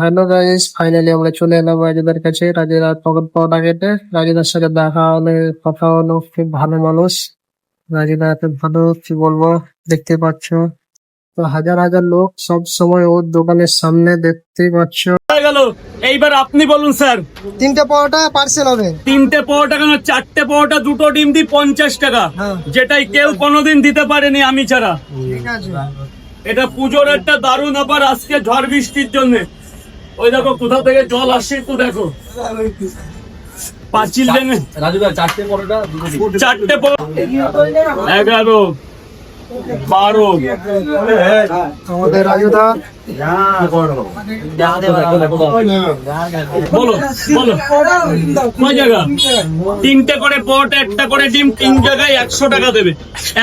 Hello guys finally আমরা চলে এলাম রাজুদার কাছে। রাজুদা পকেট পাওয়াটা কেটে রাজুদার সাথে দেখা হলে কথা হলো খুব ভালো মানুষ? রাজুদা এত ভালো কি বলব দেখতে পাচ্ছ। তো হাজার হাজার লোক সব সময় ওর দোকানের সামনে দেখতে পাচ্ছ। হয়ে গেল। এইবার আপনি বলুন স্যার। তিনটে পাওয়াটা পার্সেল হবে। তিনটে পরোটা কেন? চারটে পরোটা দুটো ডিম দি পঞ্চাশ টাকা। হ্যাঁ। যেটাই কেউ কোনোদিন দিতে পারেনি আমি ছাড়া। ঠিক আছে। এটা পুজোর একটা দারুণ আবার আজকে ঝড় বৃষ্টির জন্য। ওই দেখো কোথা থেকে জল আসছে একটু দেখো। পাঁচিল ভেঙে রাজুদা চারটে পরোটা চারটে এগারো বারো। আমাদের রাজুদা বলো বলো। কয় জায়গা? তিনটে করে পরোটা একটা করে ডিম তিন জায়গায় একশো টাকা দেবে।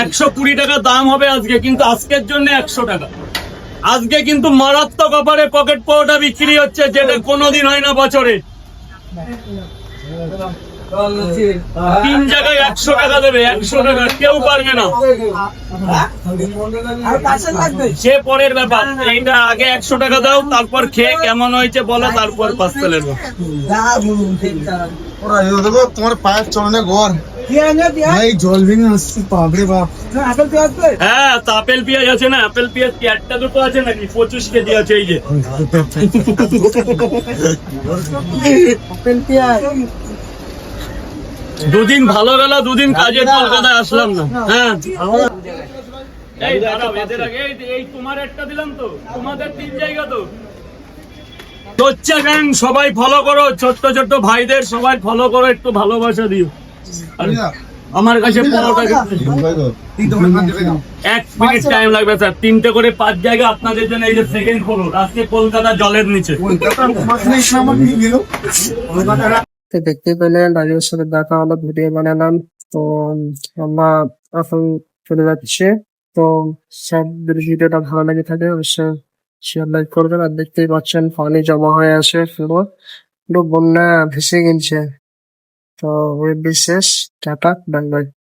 একশো কুড়ি টাকা দাম হবে আজকে কিন্তু আজকের জন্য একশো টাকা। আজকে কিন্তু মারাত্মক অফারে পকেট পরোটা বিক্রি হচ্ছে যেটা কোনোদিন হয় না বছরে। তিন জায়গায় একশো টাকা দেবে একশো টাকা কেউ পারবে না। সে পরের ব্যাপার এইটা আগে একশো টাকা দাও তারপর খেয়ে কেমন হয়েছে বলো তারপর ওরা এই তোমার পায়ের চলনে ঘর। এই জল ভেঙে আসছে বাপরে বাপ। হ্যাঁ আপেল পেঁয়াজ আছে না আপেল পেঁয়াজ কি একটা দুটো আছে নাকি? পঁচিশ কেজি আছে এই যে। দুদিন ভালো গেল দুদিন কাজে কলকাতায় আসলাম না। হ্যাঁ। এই দাঁড়াও এদের আগে এই এই তোমার একটা দিলাম তো। তোমাদের তিন জায়গা তো। হচ্ছে গ্যাং সবাই ফলো করো। ছোট্ট ছোট্ট ভাইদের সবাই ফলো করো একটু ভালোবাসা দিও। আমার কাছে এক মিনিট টাইম লাগবে স্যার। তিনটে করে পাঁচ জায়গা আপনাদের জন্য এই যে সেকেন্ড ফ্লোর আজকে কলকাতা জলের নিচে। দেখতে পেলেন রাজুর সাথে দেখা হলো ভিডিও বানালাম। তো আমরা এখন চলে যাচ্ছে। তো সব ভিডিওটা ভালো লাগে থাকে অবশ্যই শেয়ার লাইক করবেন। আর দেখতেই পাচ্ছেন পানি জমা হয়ে আছে পুরো পুরো বন্যা ভেসে গেছে। So, we catat dan berbagi